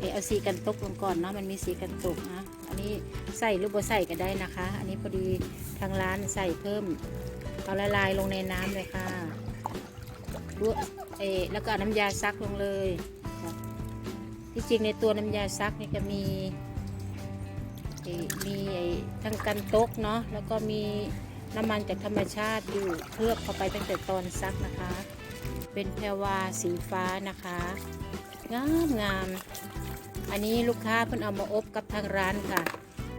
เออเอาสีกันตกลงก่อนเนาะมันมีสีกันตกนะอันนี้ใส่หรือบ่ใส่ก็ได้นะคะ อันนี้พอดีทางร้านใส่เพิ่มเอาละลายลงในน้ำเลยค่ะลวกเอแล้วก็น้ำยาซักลงเลยที่จริงในตัวน้ำยาซักนี่ก็มีมีไอ้ทั้งกันตกเนาะแล้วก็มีน้ำมันจากธรรมชาติอยู่เคลือบเข้าไปตั้งแต่ตอนซักนะคะ เป็นแพรวาสีฟ้านะคะ งามงาม อันนี้ลูกค้าเพิ่นเอามาอบกับทางร้านค่ะ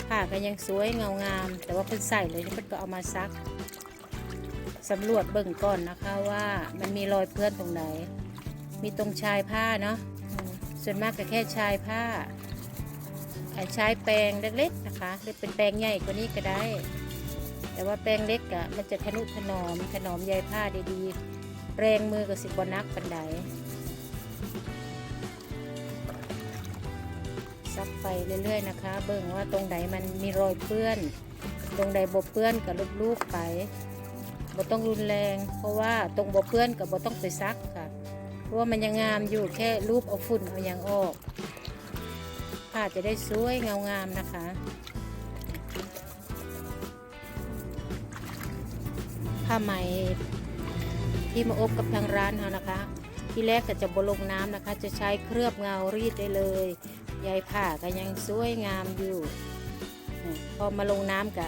ผ้าก็ยังสวยเงางาม แต่ว่าเพิ่นใส่เลยเพิ่นก็เอามาซักสำรวจเบิ่งก่อนนะคะว่ามันมีรอยเปื้อนตรงไหน มีตรงชายผ้าเนาะส่วนมากก็แค่ชายผ้าอ่าใช้แปรงเล็กๆนะคะหรือเป็นแปรงใหญ่กว่านี้ก็ได้ แต่ว่าแปรงเล็กอะมันจะทะนุถนอมถนอมใยผ้าด้ดีแปรงมือก็สิบนักปันได ซักไปเรื่อย ๆ นะคะ เบิ่งว่าตรงไหนมันมีรอยเปื้อน ตรงใดบ่เปื้อนกับลูบๆไปบ่ต้องรุนแรง เพราะว่าตรงบ่เปื้อนกับบ่ต้องไปซักค่ะเพราะว่ามันยังงามอยู่แค่รูปเอาฝุ่นเอาอย่างออกผ้าจะได้สวยเงางามนะคะผ้าไหมที่มาอบกับทางร้านเรานะคะ ที่แรกก็จะบลงน้ำนะคะ จะใช้เคลือบเงารีดได้เลย ใยผ้าก็ยังสวยงามอยู่ พอมาลงน้ำกะ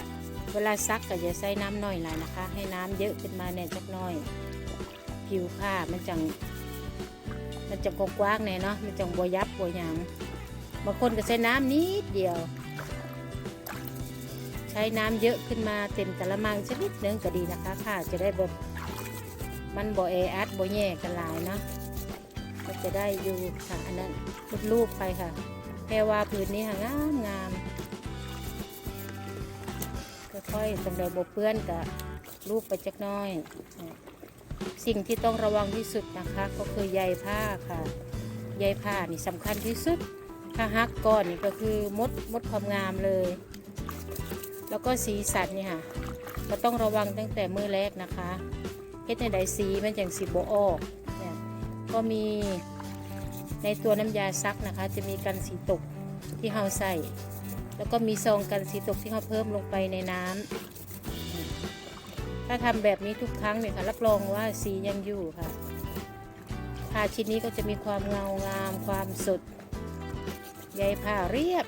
เวลาซักก็จะใส่น้ำน่อยหน่อยนะคะ ให้น้ำเยอะขึ้นมาแน่จักน่อย ผิวผ้ามันจัง มันจังกว้างแน่เนาะมันจังบวยับบหยังบางคนก็ใช้น้ำนิดเดียว ใช้น้ำเยอะขึ้นมาเต็มกระมังชนิดนึงก็ดีนะคะผ้าจะได้แบบมันบ่แออัดบ่แย่กันหลายเนาะก็จะได้อยู่ค่ะอันนั้นรูปๆไปค่ะ แพรว่าผืนนี้ค่ะงามงามค่อยๆตรงใดบ่เปื้อนกับรูปไปจักน้อย สิ่งที่ต้องระวังที่สุดนะคะ ก็คือใยผ้าค่ะ ใยผ้านี่สำคัญที่สุด ถ้าฮักก้อนนี่ก็คือมดมดความงามเลย แล้วก็สีสันนี่ค่ะก็ต้องระวังตั้งแต่มือแรกนะคะเฮ็ดในใดสีมันอย่างสีโบออกเนี่ยก็มี ในตัวน้ำยาซักนะคะ จะมีกันสีตกที่เราใส่ แล้วก็มีซองกันสีตกที่เราเพิ่มลงไปในน้ำถ้าทำแบบนี้ทุกครั้งเนี่ยค่ะรับรองว่าสียังอยู่ค่ะผ้าชิ้นนี้ก็จะมีความเงางาม ความสดใยผ้าเรียบ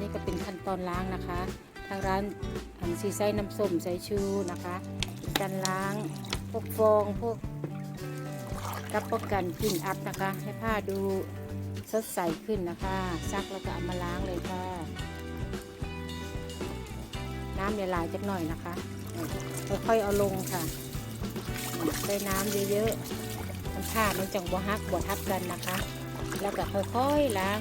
นี่ก็เป็นขั้นตอนล้างนะคะ ทางร้านอันซีไส้น้ำส้มใส่ชูนะคะการล้างพวกฟองพวก รับป้องกันกลิ่นอับนะคะ ให้ผ้าดูสดใสขึ้นนะคะ ซักแล้วก็เอามาล้างเลยค่ะ น้ำหลายจักหน่อยนะคะค่อยๆเอาลงค่ะใส่น้ำเยอะๆมันผ้ามันจังบ่ฮักบ่ทับกันนะคะ แล้วก็ค่อยๆล้าง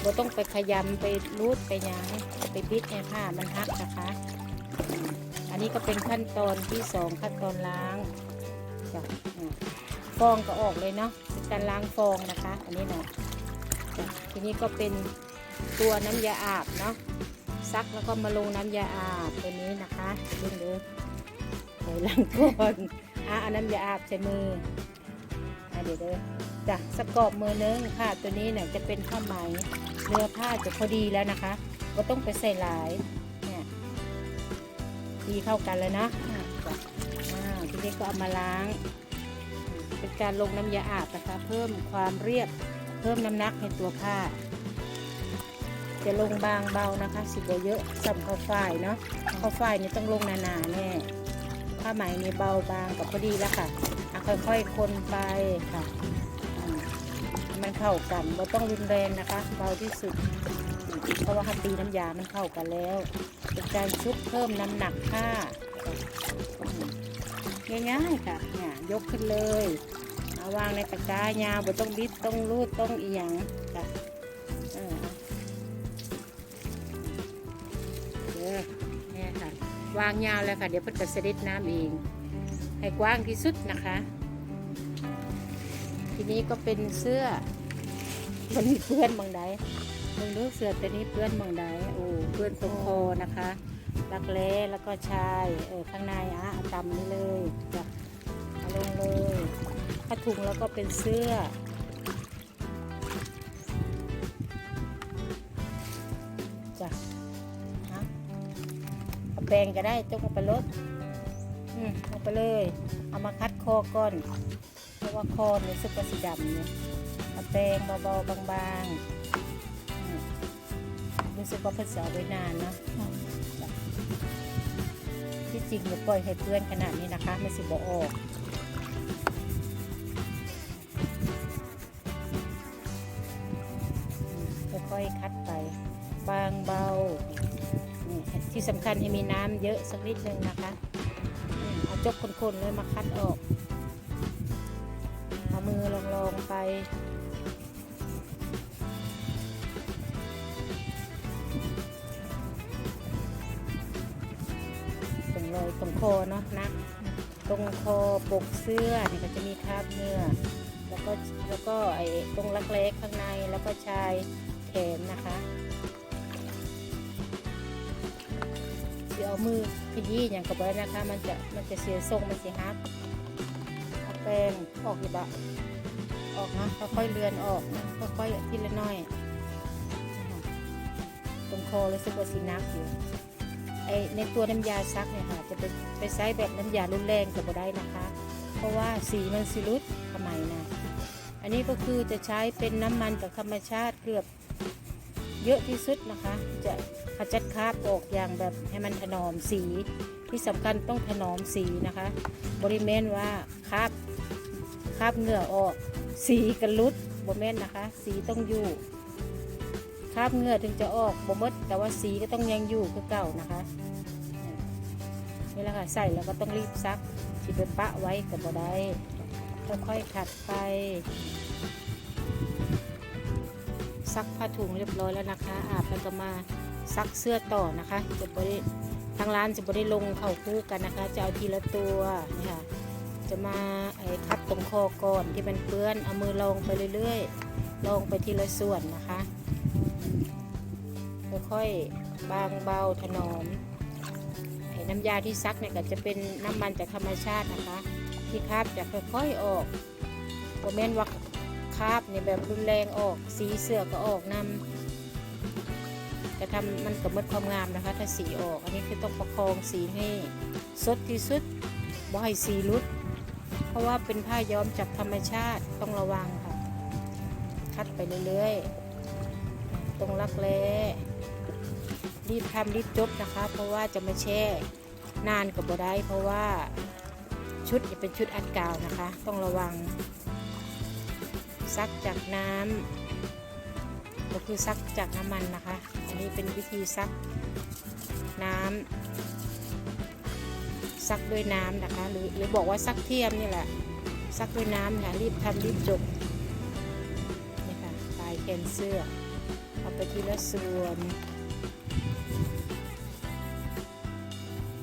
เราต้องไปขยำไปรูดไปยังไปบิดให้ผ้ามันฮักนะคะ อันนี้ก็เป็นขั้นตอนที่สองขั้นตอนล้างจ้ะ ฟองก็ออกเลยเนาะเป็นการล้างฟองนะคะ อันนี้เนาะทีนี้ก็เป็นตัวน้ำยาอาบเนาะซักแล้วก็มาลงน้ำยาอาบตัวนี้นะคะดึงเด้อเดี๋ยวล้างก่อนอะอาน้ำยาอาบใส่มืออะเดี๋ยวเด้อจ้ะสกรอบมือนึงค่ะตัวนี้เนี่ยจะเป็นผ้าไหมเนื้อผ้าจะพอดีแล้วนะคะ ก็ต้องไปใส่หลายเนี่ยดีเข้ากันเลยนะอะทีนี้ก็เอามาล้าง เป็นการลงน้ำยาอาบนะคะเพิ่มความเรียบเพิ่มน้ำหนักให้ตัวผ้า จะลงบางเบานะคะ สิบเยอะสัมข้าวฝ่ายเนาะข้าวฝ่ายนี่ต้องลงหนาๆแน่ผ้าไหมนี่เบาบางกับพอดีแล้วค่ะอะค่อยๆคนไปค่ะ มันเข้ากันเราต้องรุนแรงนะคะเบาที่สุดเพราะว่าถ้าตีน้ำยามันเข้ากันแล้ว เป็นการชุบเพิ่มน้ำหนักผ้าง่ายๆค่ะเนี่ยยกขึ้นเลยาวางในตะกร้ายาวบ่ต้องบิดต้องรูดต้องอีหยังค่ะเด้อนี่ค่ะ วางยาวเลยค่ะ เดี๋ยวเพิ่นจะเสด็จน้ำเอง ให้กว้างที่สุดนะคะ ทีนี้ก็เป็นเสื้อ มันมีเพื่อนบางใดมึงรู้เสื้อตัวนี้เพื่อนบางใดโอ้เพื่อนตรงคอนะคะรักแร้แล้วก็ชายเออข้างในอะเอาตำนี้เลยจ้ะาถุงแล้วก็เป็นเสื้อ จ้ะฮะเอาแปรงก็ได้จงเอาไปลดอืมเอาไปเลย เอามาคัดคอก่อน เพราะว่าคอเนี่ยสึกสีดำเนี่ยเอาแปรงเบาๆบางๆรู้สึกว่าเพิ่นสียไว้นานเนาะที่จริงเนี่ยปล่อยให้เพื่อนขนาดนี้นะคะไม่สิบอออก บางเบาที่สำคัญให้มีน้ำเยอะสักนิดนึงนะคะเอาจกคนๆเลยมาคัดออกเอามือลองๆไปตรงรอยตรงคอเนาะนะตรงคอปกเสื้อเนี่ยก็จะมีคราบเนื้อแล้วก็แล้วก็ไอ้ตรงรักแร้ข้างในแล้วก็ชาย นนะคะเดี๋ยวเอามือขยี้อย่างกับไว้นะคะ มันจะมันจะเสียทรงมันเสียฮักเอาแป้งออกอยู่บะออกนะค่อยๆเลือนออกนะค่อยๆทีละน้อย ตรงคอเลยสึกว่าสีนักอยู่ไอในตัวน้ำยาซักเนี่ยค่ะ จะไปไปใช้แบบน้ำยารุนแรงกับบ่ได้นะคะ เพราะว่าสีมันสิรุดทำไมนะ อันนี้ก็คือจะใช้เป็นน้ำมันจากธรรมชาติเกือบ เยอะที่สุดนะคะ จะขจัดคราบออกอย่างแบบให้มันถนอมสีที่สำคัญต้องถนอมสีนะคะ บริเวณว่าคราบคราบเหงื่อออกสีกันรุดบริเวณนะคะ สีต้องอยู่คราบเหงื่อถึงจะออกบ่มดแต่ว่าสีก็ต้องยังอยู่คือเก่านะคะนี่แหละค่ะใส่แล้วก็ต้องรีบซักสิไปปะไว้กับบ่ได้ค่อยๆขัดไปซักผ้าถุงเรียบร้อยแล้วนะ คะอาบแล้วก็มาซักเสื้อต่อนะคะจะบริทางร้านจะบริลงเข้าคู่กันนะคะ จะเอาทีละตัวนี่ค่ะจะมาไอ้คัดตรงคอก่อนที่มันเปื้อนเอามือลองไปเรื่อยๆลองไปทีละส่วนนะคะค่อยๆบางเบาถนอมไอ้น้ำยาที่ซักเนี่ยก็จะเป็นน้ำมันจากธรรมชาตินะคะ ที่คราบจะค่อยๆออกโมเมนว่าคราบเนี่ยแบบรุนแรงออก สีเสือก็ออกนำ จะทำมันกับมดความงามนะคะ ถ้าสีออก อันนี้คือต้องประคองสีให้สดที่สุดบ่ให้สีรุด เพราะว่าเป็นผ้าย้อมจากธรรมชาติต้องระวังค่ะ คัดไปเรื่อยๆ ตรงรักแร้รีบทำรีบจบนะคะ เพราะว่าจะมาแช่นานกับบ่ได้ เพราะว่าชุดจะเป็นชุดอัดกาวนะคะ ต้องระวังซักจากน้ำ ก็คือซักจากน้ำมันนะคะ อันนี้เป็นวิธีซักน้ำซักด้วยน้ำนะคะ หรือหรือบอกว่าซักเทียมนี่แหละ ซักด้วยน้ำค่ะรีบทำรีบจบนี่ค่ะปลายแขนเสื้อเอาไปทีละส่วน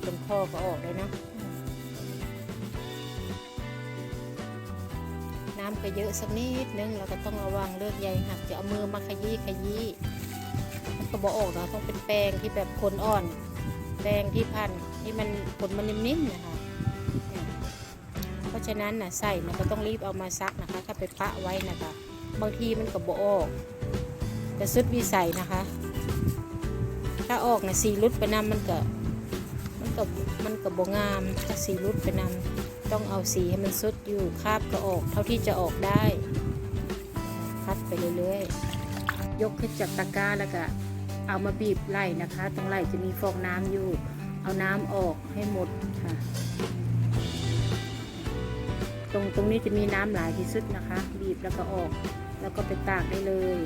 ตรงคอก็ออกเลยเนาะ ก็เยอะสักนิดนึงเราก็ต้องระวังเลือกใยหักจะเอามือมาขยี้ขยี้มันก็บอกออกเนาต้องเป็นแปรงที่แบบขนอ่อนแปรงที่พันที่มันขนมันนิ่มๆนะคะเพราะฉะนั้นนะใส่มันก็ต้องรีบเอามาซักนะคะ ถ้าไปปะไว้นะคะ บางทีมันก็บอกออกแต่สุดวิสัยนะคะ ถ้าออกนะสีรุดไปนำมันก็มันกับมันกับบงามถ้าสีรุดไปนำ ต้องเอาสีให้มันสุดอยู่คาบก็ออกเท่าที่จะออกได้ คัดไปเรื่อยๆ ยกขึ้นจากตะกร้าแล้วก็เอามาบีบไหล่นะคะ ตรงไหล่จะมีฟองน้ำอยู่ เอาน้ำออกให้หมดค่ะ ตรงตรงนี้จะมีน้ำหลายที่สุดนะคะ บีบแล้วก็ออก แล้วก็ไปตากได้เลย